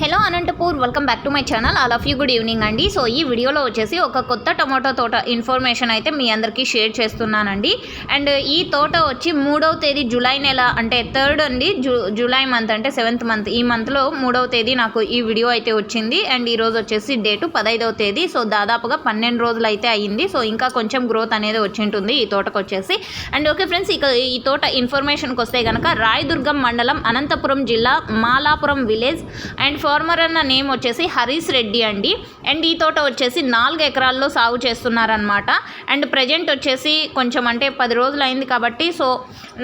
Hello? Anantapur. Welcome back to my channel all of you good evening అండి. So ఈ వీడియోలో వచ్చేసి ఒక కొత్త టమాటో తోట ఇన్ఫర్మేషన్ అయితే మీ అందరికీ షేర్ చేస్తున్నానండి. అండ్ ఈ తోట వచ్చి మూడవ తేదీ జూలై నెల అంటే థర్డ్ అండి జూ జూలై మంత్ అంటే సెవెంత్ మంత్ ఈ మంత్లో మూడవ తేదీ నాకు ఈ వీడియో అయితే వచ్చింది. అండ్ ఈరోజు వచ్చేసి డేటు పదైదవ తేదీ. సో దాదాపుగా పన్నెండు రోజులు అయితే అయ్యింది. సో ఇంకా కొంచెం గ్రోత్ అనేది వచ్చింటుంది ఈ తోటకు వచ్చేసి. అండ్ ఓకే ఫ్రెండ్స్ ఇక ఈ తోట ఇన్ఫర్మేషన్కి వస్తే కనుక రాయదుర్గం మండలం అనంతపురం జిల్లా మాలాపురం విలేజ్ అండ్ ఫార్మర్ అన్న నేమ్ వచ్చేసి హరీష్ రెడ్డి అండి. అండ్ ఈ తోట వచ్చేసి నాలుగు ఎకరాల్లో సాగు చేస్తున్నారనమాట అండ్ ప్రజెంట్ వచ్చేసి కొంచెం అంటే పది రోజులు అయింది కాబట్టి సో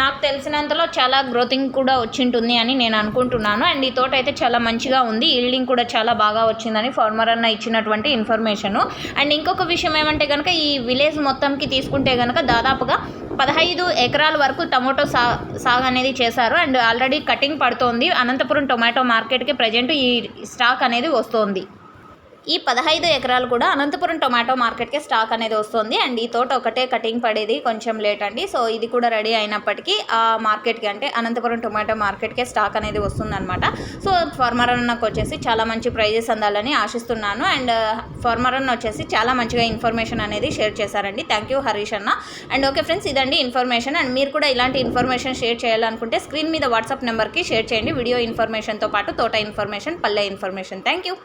నాకు తెలిసినంతలో చాలా గ్రోతింగ్ కూడా వచ్చింటుంది అని నేను అనుకుంటున్నాను. అండ్ ఈ తోట అయితే చాలా మంచిగా ఉంది. ఈల్డింగ్ కూడా చాలా బాగా వచ్చిందని ఫార్మర్ అన్న ఇచ్చినటువంటి ఇన్ఫర్మేషను. అండ్ ఇంకొక విషయం ఏమంటే కనుక ఈ విలేజ్ మొత్తంకి తీసుకుంటే కనుక దాదాపుగా పదహైదు ఎకరాల వరకు టమోటో సా సాగు అనేది చేశారు. అండ్ ఆల్రెడీ కటింగ్ పడుతోంది. అనంతపురం టొమాటో మార్కెట్కి ప్రజెంట్ ఈ స్టాక్ అనేది వస్తోంది. ఈ పదహైదు ఎకరాలు కూడా అనంతపురం టొమాటో మార్కెట్కే స్టాక్ అనేది వస్తుంది. అండ్ ఈ తోట ఒకటే కటింగ్ పడేది కొంచెం లేట్ అండి. సో ఇది కూడా రెడీ అయినప్పటికీ ఆ మార్కెట్కి అంటే అనంతపురం టొమాటో మార్కెట్కే స్టాక్ అనేది వస్తుందన్నమాట. సో ఫార్మర్ అన్నకు వచ్చేసి చాలా మంచి ప్రైజెస్ అందాలని ఆశిస్తున్నాను. అండ్ ఫార్మర్ అన్న వచ్చేసి చాలా మంచిగా ఇన్ఫర్మేషన్ అనేది షేర్ చేశారండి. థ్యాంక్ యూ హరీష్ అన్న. అండ్ ఓకే ఫ్రెండ్స్ ఇదండి ఇన్ఫర్మేషన్. అండ్ మీరు కూడా ఇలాంటి ఇన్ఫర్మేషన్ షేర్ చేయాలనుకుంటే స్క్రీన్ మీద వాట్సాప్ నెంబర్కి షేర్ చేయండి. వీడియో ఇన్ఫర్మేషన్తో పాటు తోట ఇన్ఫర్మేషన్ పల్లె ఇన్ఫర్మేషన్. Thank you.